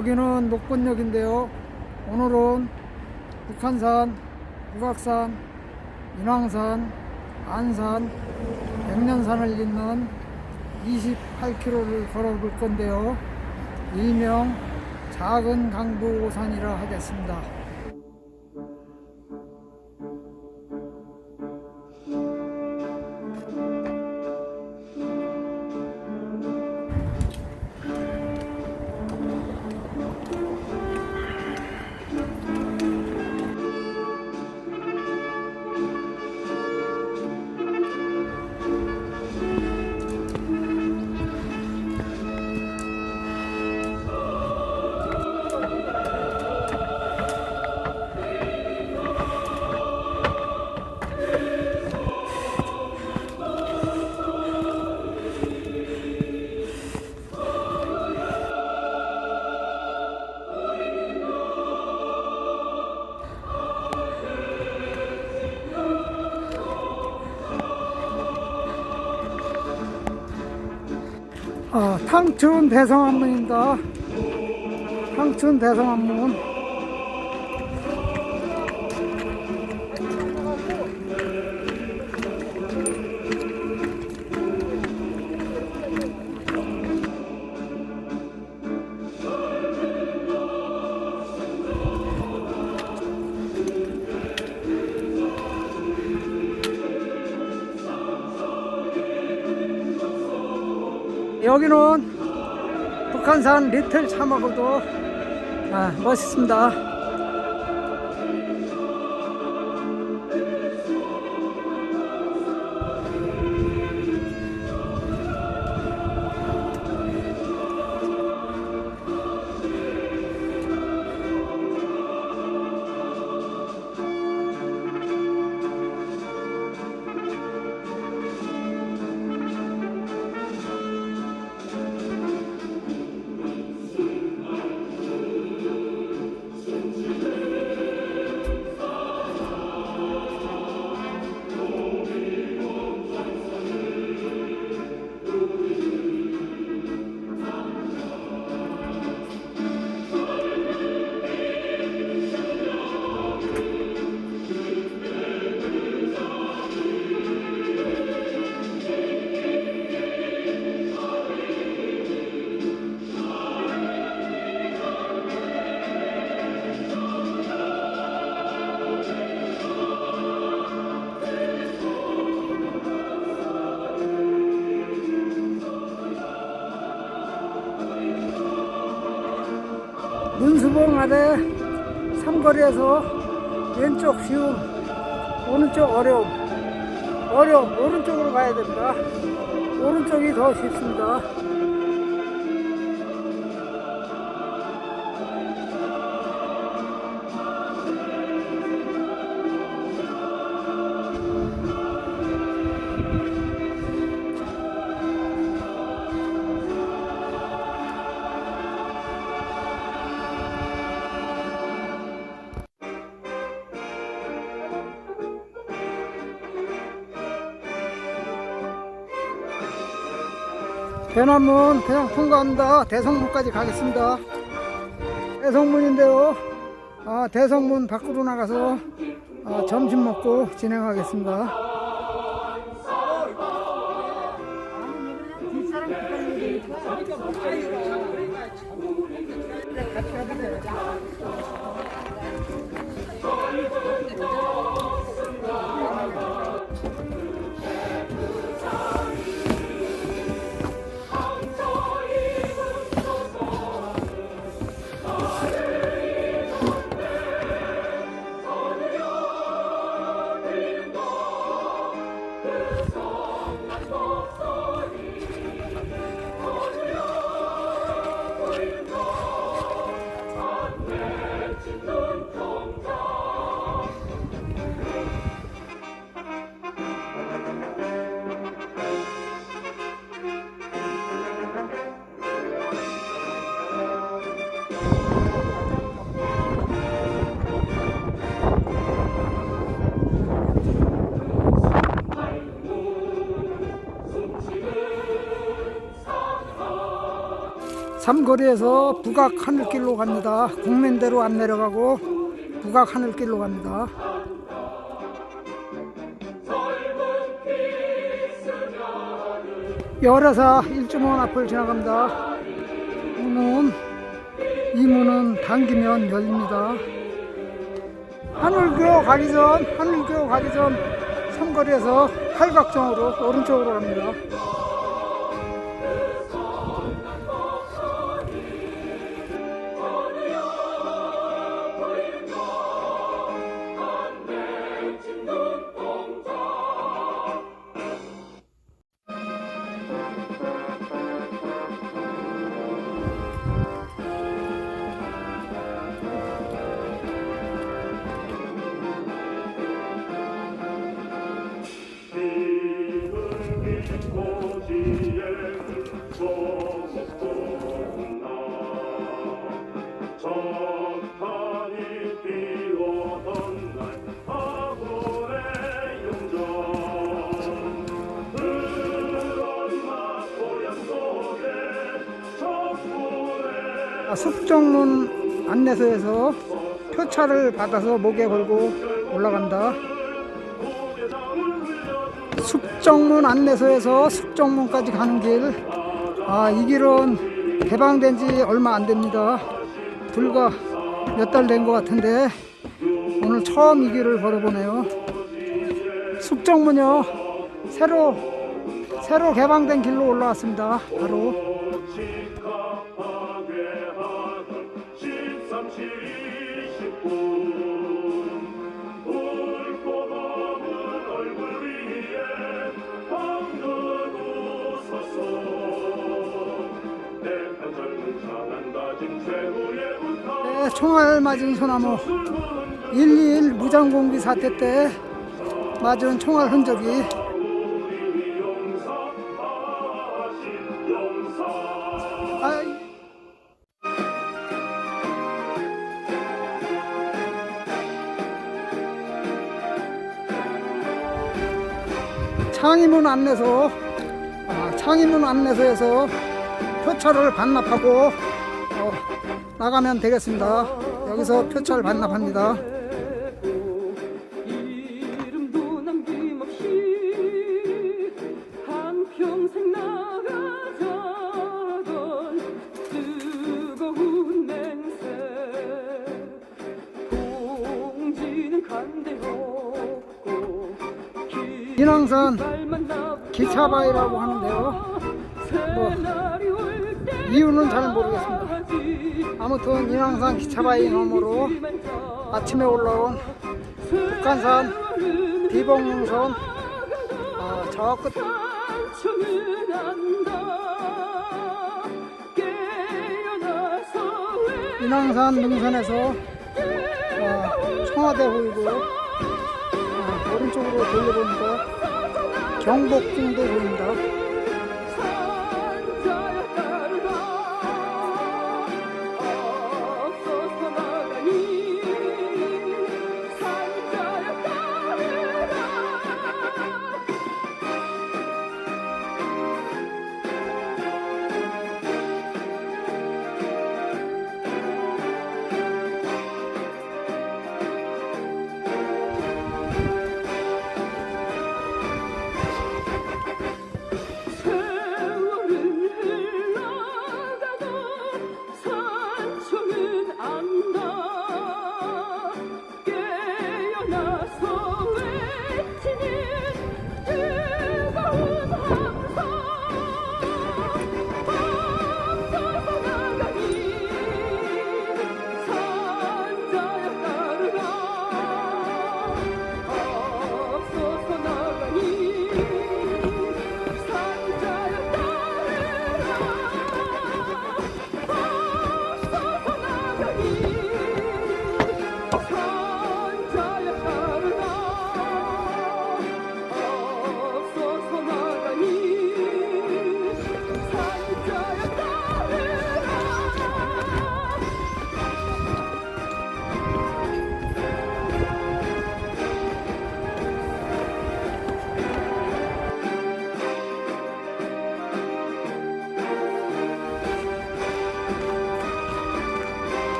여기는 녹본역인데요. 오늘은 북한산, 북악산, 인왕산, 안산, 백년산을 잇는 28km를 걸어볼 건데요. 일명 작은 강부산이라 하겠습니다. 아, 탕춘 대성암문입니다. 탕춘 대성암문. 여기는 북한산 리틀 참하고도 아, 멋있습니다. 문수봉 아래 삼거리에서 왼쪽 쉬움, 오른쪽 어려움, 어려움, 오른쪽으로 가야 됩니다. 오른쪽이 더 쉽습니다. 대남문 그냥 통과합니다. 대성문까지 가겠습니다. 대성문인데요. 아, 대성문 밖으로 나가서 아, 점심 먹고 진행하겠습니다. 같이 가면 되죠. 삼거리에서 북악 하늘길로 갑니다. 국민대로 안 내려가고 북악 하늘길로 갑니다. 열애사 일주문 앞을 지나갑니다. 문은 이 문은 당기면 열립니다. 하늘교 가기 전 하늘교 가기 전 삼거리에서 팔각정으로 오른쪽으로 갑니다. 적군의 아, 안내소에서 표차를 받아서 목에 걸고 올라간다. 숲정문 안내소에서 숲정문까지 가는 길. 아, 이 길은 개방된 지 얼마 안 됩니다. 불과 몇 달 된 것 같은데 오늘 처음 이 길을 걸어보네요. 숲정문요. 새로 새로 개방된 길로 올라왔습니다. 바로 네, 총알 맞은 소나무 121 무장공비 사태 때 맞은 총알 흔적이 창의문 안내소 아, 창의문 안내소에서 표차를 반납하고 어, 나가면 되겠습니다. 여기서 표차를 반납합니다. 인왕산 기차바위라고 하는데요. 뭐, 이유는 잘 모르겠습니다. 아무튼 인왕산 기차바위 너머로 아침에 올라온 북한산 비봉선 아, 저 끝, 인왕산 능선에서 아, 청와대 보이고 아, 오른쪽으로 돌려보니까 경복궁도 보입니다.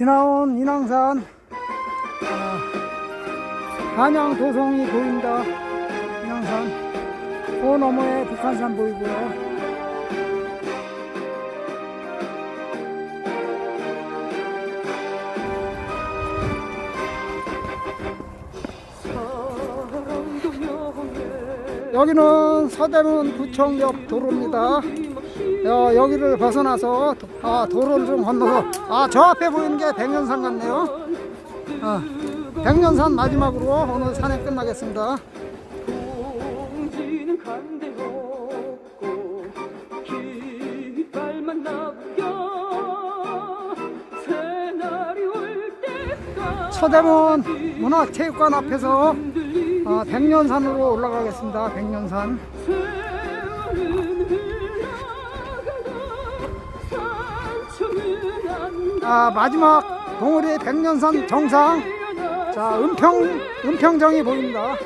지나온 인왕산 어, 한양 도성이 보인다. 인왕산 그 너머에 북한산 보이고요. 여기는 서대문 구청 옆 도로입니다. 어, 여기를 벗어나서 도- 아, 도로를 좀 건너서 아 저 앞에 보이는 게 백년산 같네요. 아, 백년산 마지막으로 오늘 산행 끝나겠습니다. 서대문 문화체육관 앞에서 아, 백년산으로 올라가겠습니다. 백년산. 아, 마지막 동호리 백년산 정상. 자, 은평 은평정이 보입니다. 아,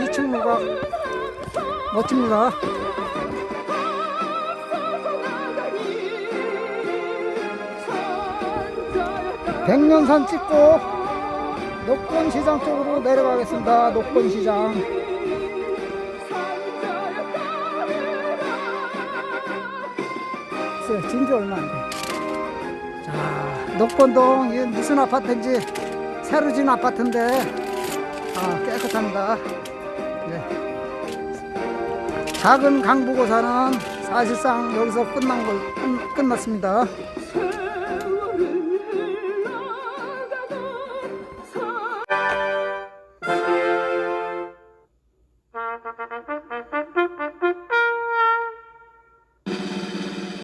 2층 무각 멋집니다. 백년산 찍고 녹권시장 쪽으로 내려가겠습니다. 녹권시장. 글쎄, 진지 얼마 안 돼. 자, 녹권동, 이게 무슨 아파트인지 새로 지은 아파트인데, 아, 깨끗합니다. 네. 작은 강부고사는 사실상 여기서 끝난 걸, 끝, 끝났습니다.